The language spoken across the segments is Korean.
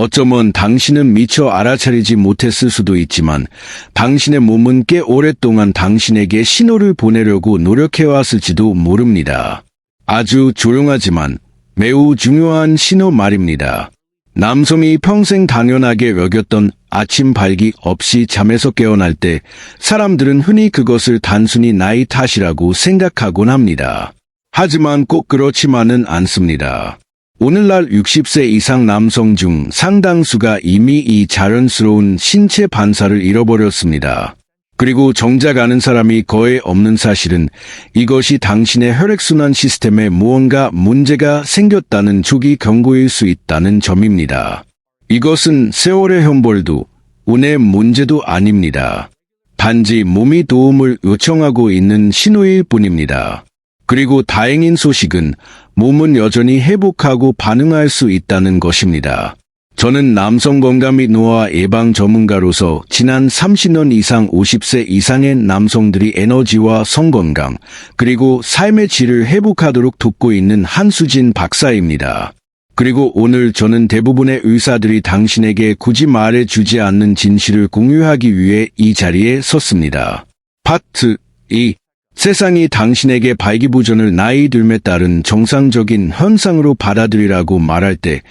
어쩌면 당신은 미처 알아차리지 못했을 수도 있지만 당신의 몸은 꽤 오랫동안 당신에게 신호를 보내려고 노력해왔을지도 모릅니다. 아주 조용하지만 매우 중요한 신호 말입니다. 남성이 평생 당연하게 여겼던 아침 발기 없이 잠에서 깨어날 때 사람들은 흔히 그것을 단순히 나이 탓이라고 생각하곤 합니다. 하지만 꼭 그렇지만은 않습니다. 오늘날 60세 이상 남성 중 상당수가 이미 이 자연스러운 신체 반사를 잃어버렸습니다. 그리고 정작 아는 사람이 거의 없는 사실은 이것이 당신의 혈액순환 시스템에 무언가 문제가 생겼다는 조기 경고일 수 있다는 점입니다. 이것은 세월의 형벌도 운의 문제도 아닙니다. 단지 몸이 도움을 요청하고 있는 신호일 뿐입니다. 그리고 다행인 소식은 몸은 여전히 회복하고 반응할 수 있다는 것입니다. 저는 남성 건강 및 노화 예방 전문가로서 지난 30년 이상 50세 이상의 남성들이 에너지와 성건강, 그리고 삶의 질을 회복하도록 돕고 있는 한수진 박사입니다. 그리고 오늘 저는 대부분의 의사들이 당신에게 굳이 말해 주지 않는 진실을 공유하기 위해 이 자리에 섰습니다. 파트 2 세상이 당신에게 발기부전을 나이 들에 따른 정상적인 현상으로 받아들이라고 말할 때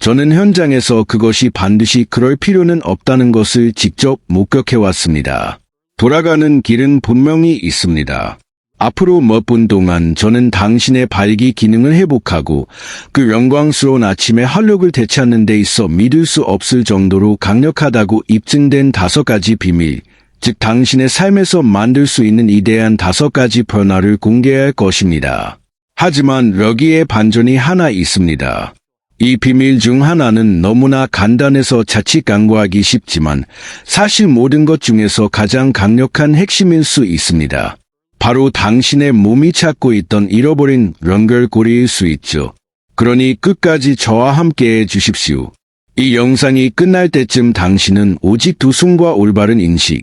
저는 현장에서 그것이 반드시 그럴 필요는 없다는 것을 직접 목격해 왔습니다. 돌아가는 길은 분명히 있습니다. 앞으로 몇 분 동안 저는 당신의 발기 기능을 회복하고 그 영광스러운 아침의 활력을 되찾는 데 있어 믿을 수 없을 정도로 강력하다고 입증된 다섯 가지 비밀, 즉 당신의 삶에서 만들 수 있는 이대한 다섯 가지 변화를 공개할 것입니다. 하지만 여기에 반전이 하나 있습니다. 이 비밀 중 하나는 너무나 간단해서 자칫 강구하기 쉽지만 사실 모든 것 중에서 가장 강력한 핵심일 수 있습니다. 바로 당신의 몸이 찾고 있던 잃어버린 연결고리일 수 있죠. 그러니 끝까지 저와 함께 해 주십시오. 이 영상이 끝날 때쯤 당신은 오직 두 숨과 올바른 인식,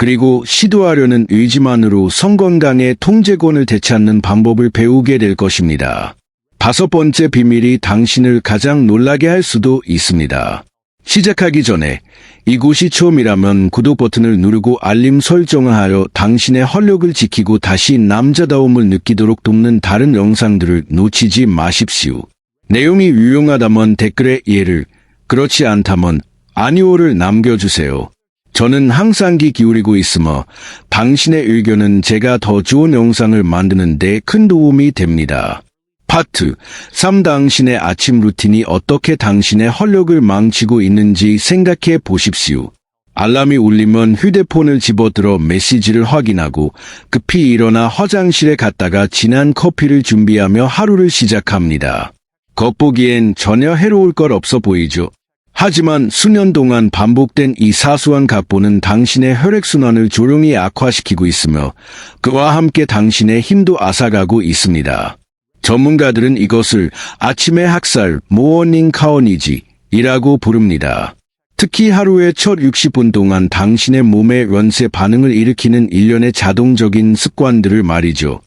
그리고 시도하려는 의지만으로 성건강의 통제권을 되찾는 방법을 배우게 될 것입니다. 다섯 번째 비밀이 당신을 가장 놀라게 할 수도 있습니다. 시작하기 전에 이곳이 처음이라면 구독 버튼을 누르고 알림 설정을 하여 당신의 활력을 지키고 다시 남자다움을 느끼도록 돕는 다른 영상들을 놓치지 마십시오. 내용이 유용하다면 댓글에 예를, 그렇지 않다면 아니오를 남겨주세요. 저는 항상 귀 기울이고 있으며 당신의 의견은 제가 더 좋은 영상을 만드는 데 큰 도움이 됩니다. 파트 3 당신의 아침 루틴이 어떻게 당신의 활력을 망치고 있는지 생각해 보십시오. 알람이 울리면 휴대폰을 집어들어 메시지를 확인하고 급히 일어나 화장실에 갔다가 진한 커피를 준비하며 하루를 시작합니다. 겉보기엔 전혀 해로울 것 없어 보이죠? 하지만 수년 동안 반복된 이 사소한 각본은 당신의 혈액순환을 조용히 악화시키고 있으며 그와 함께 당신의 힘도 앗아가고 있습니다. 전문가들은 이것을 아침의 학살, 모어닝 카오니지 이라고 부릅니다. 특히 하루의 첫 60분 동안 당신의 몸의 연쇄 반응을 일으키는 일련의 자동적인 습관들을 말이죠.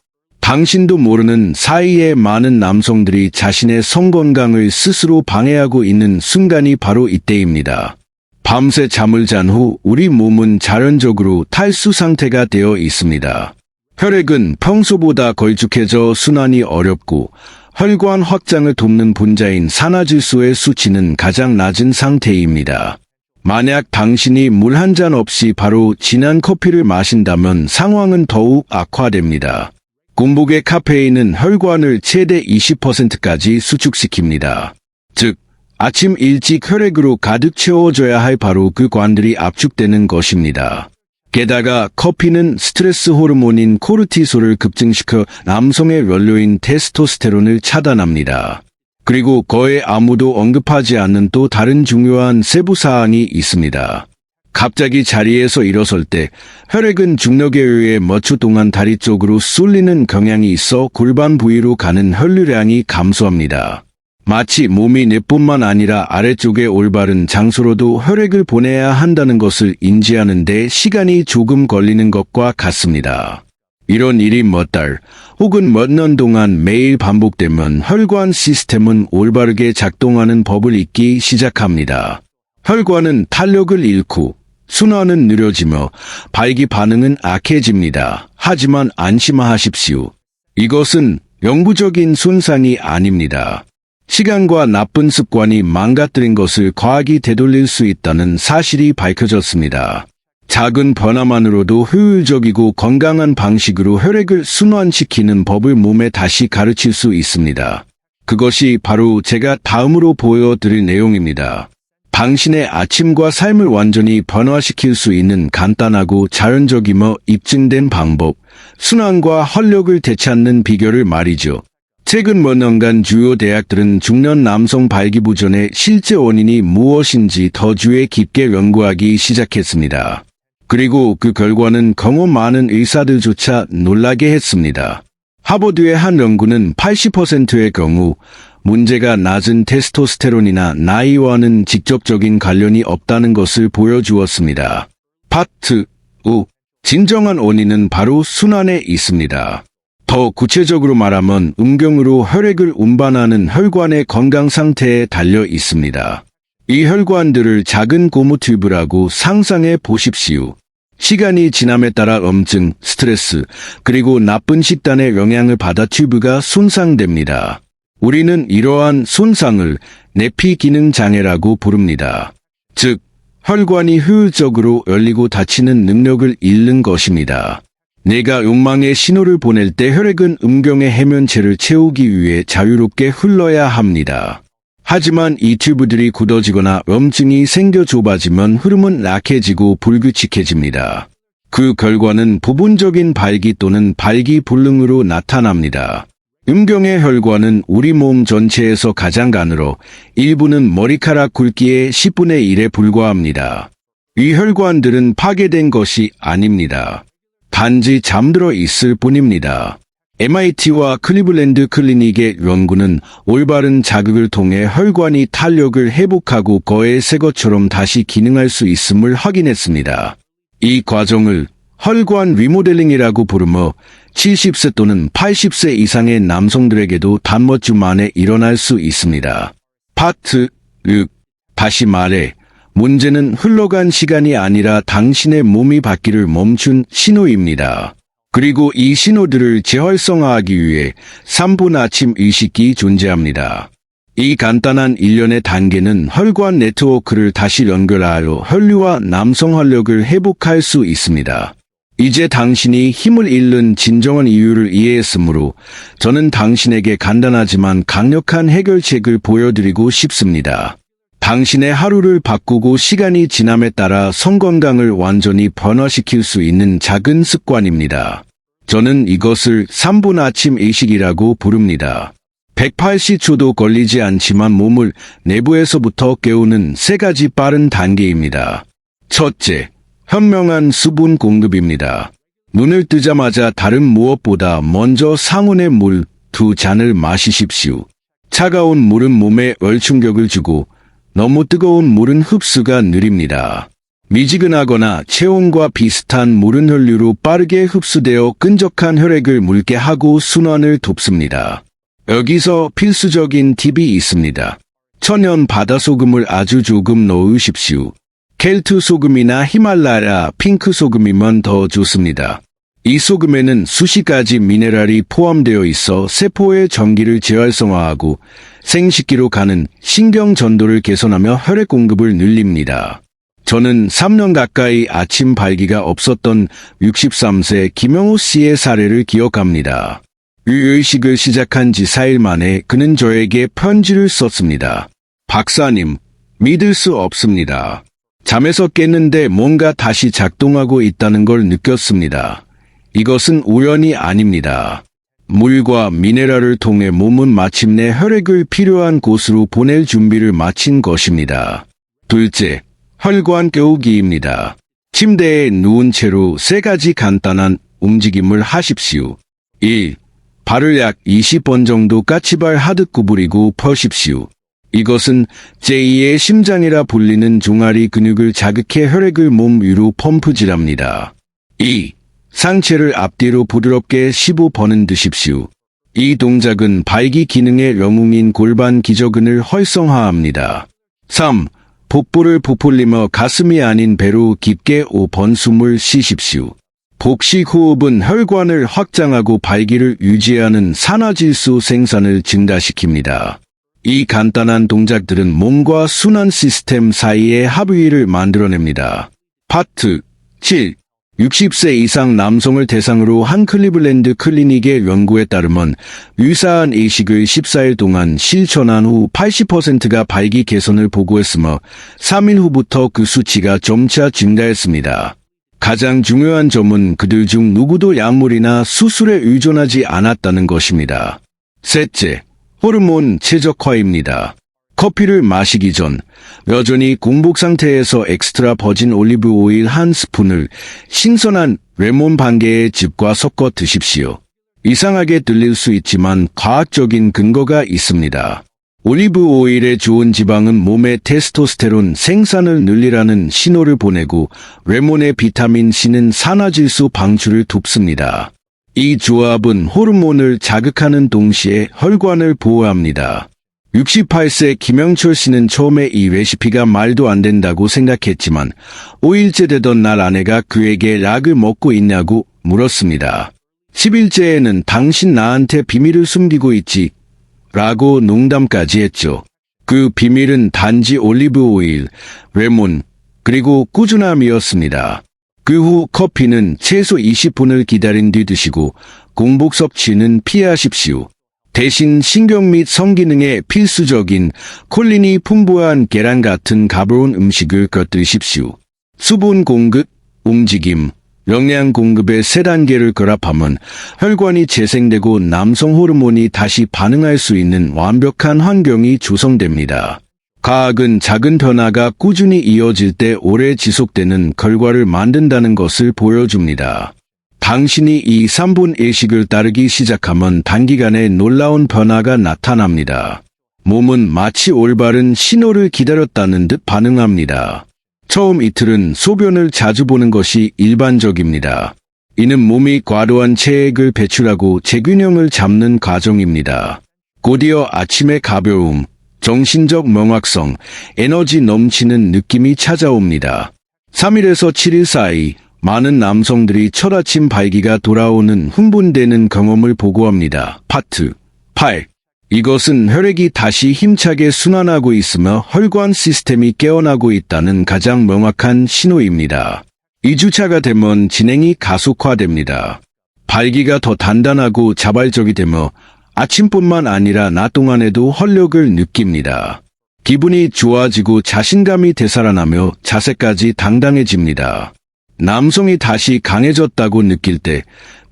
당신도 모르는 사이에 많은 남성들이 자신의 성건강을 스스로 방해하고 있는 순간이 바로 이때입니다. 밤새 잠을 잔 후 우리 몸은 자연적으로 탈수 상태가 되어 있습니다. 혈액은 평소보다 걸쭉해져 순환이 어렵고 혈관 확장을 돕는 분자인 산화질소의 수치는 가장 낮은 상태입니다. 만약 당신이 물 한 잔 없이 바로 진한 커피를 마신다면 상황은 더욱 악화됩니다. 공복의 카페인은 혈관을 최대 20%까지 수축시킵니다. 즉, 아침 일찍 혈액으로 가득 채워져야 할 바로 그 관들이 압축되는 것입니다. 게다가 커피는 스트레스 호르몬인 코르티솔을 급증시켜 남성의 원료인 테스토스테론을 차단합니다. 그리고 거의 아무도 언급하지 않는 또 다른 중요한 세부 사항이 있습니다. 갑자기 자리에서 일어설 때 혈액은 중력에 의해 몇초 동안 다리 쪽으로 쏠리는 경향이 있어 골반 부위로 가는 혈류량이 감소합니다. 마치 몸이 내뿐만 아니라 아래쪽에 올바른 장소로도 혈액을 보내야 한다는 것을 인지하는데 시간이 조금 걸리는 것과 같습니다. 이런 일이 몇 달 혹은 몇 년 동안 매일 반복되면 혈관 시스템은 올바르게 작동하는 법을 잊기 시작합니다. 혈관은 탄력을 잃고 순환은 느려지며 발기 반응은 악해집니다. 하지만 안심하십시오. 이것은 영구적인 손상이 아닙니다. 시간과 나쁜 습관이 망가뜨린 것을 과학이 되돌릴 수 있다는 사실이 밝혀졌습니다. 작은 변화만으로도 효율적이고 건강한 방식으로 혈액을 순환시키는 법을 몸에 다시 가르칠 수 있습니다. 그것이 바로 제가 다음으로 보여드릴 내용입니다. 당신의 아침과 삶을 완전히 변화시킬 수 있는 간단하고 자연적이며 입증된 방법, 순환과 활력을 되찾는 비결을 말이죠. 최근 몇 년간 주요 대학들은 중년 남성 발기부전의 실제 원인이 무엇인지 더 주의 깊게 연구하기 시작했습니다. 그리고 그 결과는 경험 많은 의사들조차 놀라게 했습니다. 하버드의 한 연구는 80%의 경우 문제가 낮은 테스토스테론이나 나이와는 직접적인 관련이 없다는 것을 보여주었습니다. 파트 5. 진정한 원인은 바로 순환에 있습니다. 더 구체적으로 말하면 음경으로 혈액을 운반하는 혈관의 건강 상태에 달려 있습니다. 이 혈관들을 작은 고무 튜브라고 상상해 보십시오. 시간이 지남에 따라 염증, 스트레스, 그리고 나쁜 식단의 영향을 받아 튜브가 손상됩니다. 우리는 이러한 손상을 내피 기능 장애라고 부릅니다. 즉, 혈관이 효율적으로 열리고 닫히는 능력을 잃는 것입니다. 내가 욕망의 신호를 보낼 때 혈액은 음경의 해면체를 채우기 위해 자유롭게 흘러야 합니다. 하지만 이 튜브들이 굳어지거나 염증이 생겨 좁아지면 흐름은 약해지고 불규칙해집니다. 그 결과는 부분적인 발기 또는 발기 불능으로 나타납니다. 음경의 혈관은 우리 몸 전체에서 가장 가늘어 일부는 머리카락 굵기의 10분의 1에 불과합니다. 이 혈관들은 파괴된 것이 아닙니다. 단지 잠들어 있을 뿐입니다. MIT와 클리블랜드 클리닉의 연구는 올바른 자극을 통해 혈관이 탄력을 회복하고 거의 새 것처럼 다시 기능할 수 있음을 확인했습니다. 이 과정을 혈관 리모델링이라고 부르며 70세 또는 80세 이상의 남성들에게도 단몇주 만에 일어날 수 있습니다. 파트 6. 다시 말해, 문제는 흘러간 시간이 아니라 당신의 몸이 받기를 멈춘 신호입니다. 그리고 이 신호들을 재활성화하기 위해 3분 아침 의식이 존재합니다. 이 간단한 일련의 단계는 혈관 네트워크를 다시 연결하여 혈류와 남성 활력을 회복할 수 있습니다. 이제 당신이 힘을 잃는 진정한 이유를 이해했으므로 저는 당신에게 간단하지만 강력한 해결책을 보여드리고 싶습니다. 당신의 하루를 바꾸고 시간이 지남에 따라 성건강을 완전히 변화시킬 수 있는 작은 습관입니다. 저는 이것을 3분 아침 의식이라고 부릅니다. 180초도 걸리지 않지만 몸을 내부에서부터 깨우는 세 가지 빠른 단계입니다. 첫째, 현명한 수분 공급입니다. 눈을 뜨자마자 다른 무엇보다 먼저 상온의 물 두 잔을 마시십시오. 차가운 물은 몸에 얼충격을 주고 너무 뜨거운 물은 흡수가 느립니다. 미지근하거나 체온과 비슷한 물은 혈류로 빠르게 흡수되어 끈적한 혈액을 묽게 하고 순환을 돕습니다. 여기서 필수적인 팁이 있습니다. 천연 바다 소금을 아주 조금 넣으십시오. 켈트 소금이나 히말라야 핑크 소금이면 더 좋습니다. 이 소금에는 수십 가지 미네랄이 포함되어 있어 세포의 전기를 재활성화하고 생식기로 가는 신경 전도를 개선하며 혈액 공급을 늘립니다. 저는 3년 가까이 아침 발기가 없었던 63세 김영호 씨의 사례를 기억합니다. 이 의식을 시작한 지 4일 만에 그는 저에게 편지를 썼습니다. 박사님, 믿을 수 없습니다. 잠에서 깼는데 뭔가 다시 작동하고 있다는 걸 느꼈습니다. 이것은 우연이 아닙니다. 물과 미네랄을 통해 몸은 마침내 혈액을 필요한 곳으로 보낼 준비를 마친 것입니다. 둘째, 혈관 깨우기입니다. 침대에 누운 채로 세 가지 간단한 움직임을 하십시오. 1. 발을 약 20번 정도 까치발 하듯 구부리고 펴십시오. 이것은 제2의 심장이라 불리는 종아리 근육을 자극해 혈액을 몸 위로 펌프질합니다. 2. 상체를 앞뒤로 부드럽게 15번은 드십시오. 이 동작은 발기 기능의 영웅인 골반 기저근을 활성화합니다. 3. 복부를 부풀리며 가슴이 아닌 배로 깊게 5번 숨을 쉬십시오. 복식 호흡은 혈관을 확장하고 발기를 유지하는 산화질소 생산을 증가시킵니다. 이 간단한 동작들은 몸과 순환 시스템 사이의 합의를 만들어냅니다. 파트 7. 60세 이상 남성을 대상으로 한 클리블랜드 클리닉의 연구에 따르면 유사한 의식을 14일 동안 실천한 후 80%가 발기 개선을 보고했으며 3일 후부터 그 수치가 점차 증가했습니다. 가장 중요한 점은 그들 중 누구도 약물이나 수술에 의존하지 않았다는 것입니다. 셋째, 호르몬 최적화입니다. 커피를 마시기 전 여전히 공복 상태에서 엑스트라 버진 올리브 오일 한 스푼을 신선한 레몬 반 개의 즙과 섞어 드십시오. 이상하게 들릴 수 있지만 과학적인 근거가 있습니다. 올리브 오일의 좋은 지방은 몸의 테스토스테론 생산을 늘리라는 신호를 보내고 레몬의 비타민 C는 산화질소 방출을 돕습니다. 이 조합은 호르몬을 자극하는 동시에 혈관을 보호합니다. 68세 김영철 씨는 처음에 이 레시피가 말도 안 된다고 생각했지만 5일째 되던 날 아내가 그에게 약을 먹고 있냐고 물었습니다. 10일째에는 당신 나한테 비밀을 숨기고 있지 라고 농담까지 했죠. 그 비밀은 단지 올리브 오일, 레몬, 그리고 꾸준함이었습니다. 그 후 커피는 최소 20분을 기다린 뒤 드시고 공복 섭취는 피하십시오. 대신 신경 및 성기능에 필수적인 콜린이 풍부한 계란 같은 가벼운 음식을 곁들이십시오. 수분 공급, 움직임, 영양 공급의 세 단계를 결합하면 혈관이 재생되고 남성 호르몬이 다시 반응할 수 있는 완벽한 환경이 조성됩니다. 과학은 작은 변화가 꾸준히 이어질 때 오래 지속되는 결과를 만든다는 것을 보여줍니다. 당신이 이 3분 일식을 따르기 시작하면 단기간에 놀라운 변화가 나타납니다. 몸은 마치 올바른 신호를 기다렸다는 듯 반응합니다. 처음 이틀은 소변을 자주 보는 것이 일반적입니다. 이는 몸이 과도한 체액을 배출하고 재균형을 잡는 과정입니다. 곧이어 아침의 가벼움, 정신적 명확성, 에너지 넘치는 느낌이 찾아옵니다. 3일에서 7일 사이 많은 남성들이 첫 아침 발기가 돌아오는 흥분되는 경험을 보고합니다. 파트 8. 이것은 혈액이 다시 힘차게 순환하고 있으며 혈관 시스템이 깨어나고 있다는 가장 명확한 신호입니다. 2주차가 되면 진행이 가속화됩니다. 발기가 더 단단하고 자발적이 되며 아침뿐만 아니라 낮 동안에도 활력을 느낍니다. 기분이 좋아지고 자신감이 되살아나며 자세까지 당당해집니다. 남성이 다시 강해졌다고 느낄 때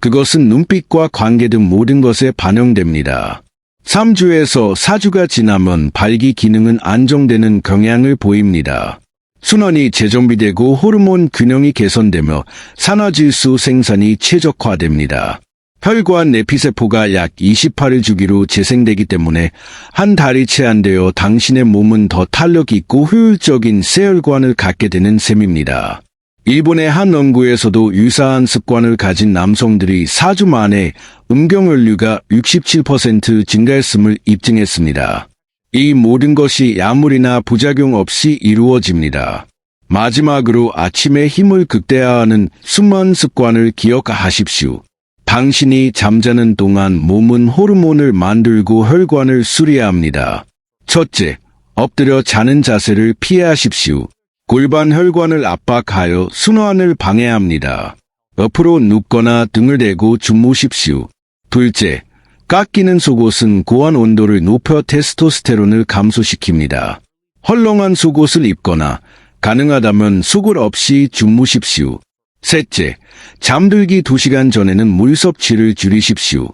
그것은 눈빛과 관계 등 모든 것에 반영됩니다. 3주에서 4주가 지나면 발기 기능은 안정되는 경향을 보입니다. 순환이 재정비되고 호르몬 균형이 개선되며 산화질소 생산이 최적화됩니다. 혈관 내피세포가 약 28일 주기로 재생되기 때문에 한 달이 채 안 되어 당신의 몸은 더 탄력 있고 효율적인 쇠혈관을 갖게 되는 셈입니다. 일본의 한 연구에서도 유사한 습관을 가진 남성들이 4주 만에 음경혈류가 67% 증가했음을 입증했습니다. 이 모든 것이 약물이나 부작용 없이 이루어집니다. 마지막으로 아침에 힘을 극대화하는 숨은 습관을 기억하십시오. 당신이 잠자는 동안 몸은 호르몬을 만들고 혈관을 수리합니다. 첫째, 엎드려 자는 자세를 피하십시오. 골반 혈관을 압박하여 순환을 방해합니다. 옆으로 눕거나 등을 대고 주무십시오. 둘째, 깎이는 속옷은 고환 온도를 높여 테스토스테론을 감소시킵니다. 헐렁한 속옷을 입거나 가능하다면 속옷 없이 주무십시오. 셋째, 잠들기 2시간 전에는 물 섭취를 줄이십시오.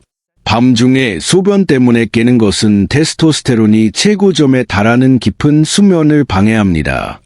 밤중에 소변 때문에 깨는 것은 테스토스테론이 최고점에 달하는 깊은 수면을 방해합니다.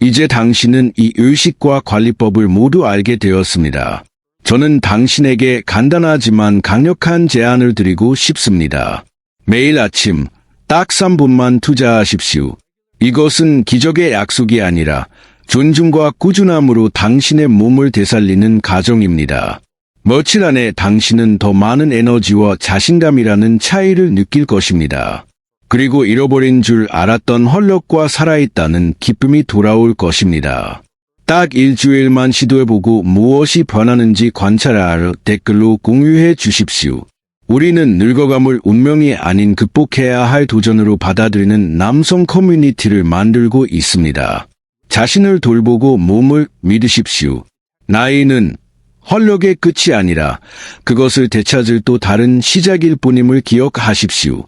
이제 당신은 이 의식과 관리법을 모두 알게 되었습니다. 저는 당신에게 간단하지만 강력한 제안을 드리고 싶습니다. 매일 아침 딱 3분만 투자하십시오. 이것은 기적의 약속이 아니라 존중과 꾸준함으로 당신의 몸을 되살리는 가정입니다. 며칠 안에 당신은 더 많은 에너지와 자신감이라는 차이를 느낄 것입니다. 그리고 잃어버린 줄 알았던 활력과 살아있다는 기쁨이 돌아올 것입니다. 딱 일주일만 시도해보고 무엇이 변하는지 관찰하여 댓글로 공유해 주십시오. 우리는 늙어감을 운명이 아닌 극복해야 할 도전으로 받아들이는 남성 커뮤니티를 만들고 있습니다. 자신을 돌보고 몸을 믿으십시오. 나이는 활력의 끝이 아니라 그것을 되찾을 또 다른 시작일 뿐임을 기억하십시오.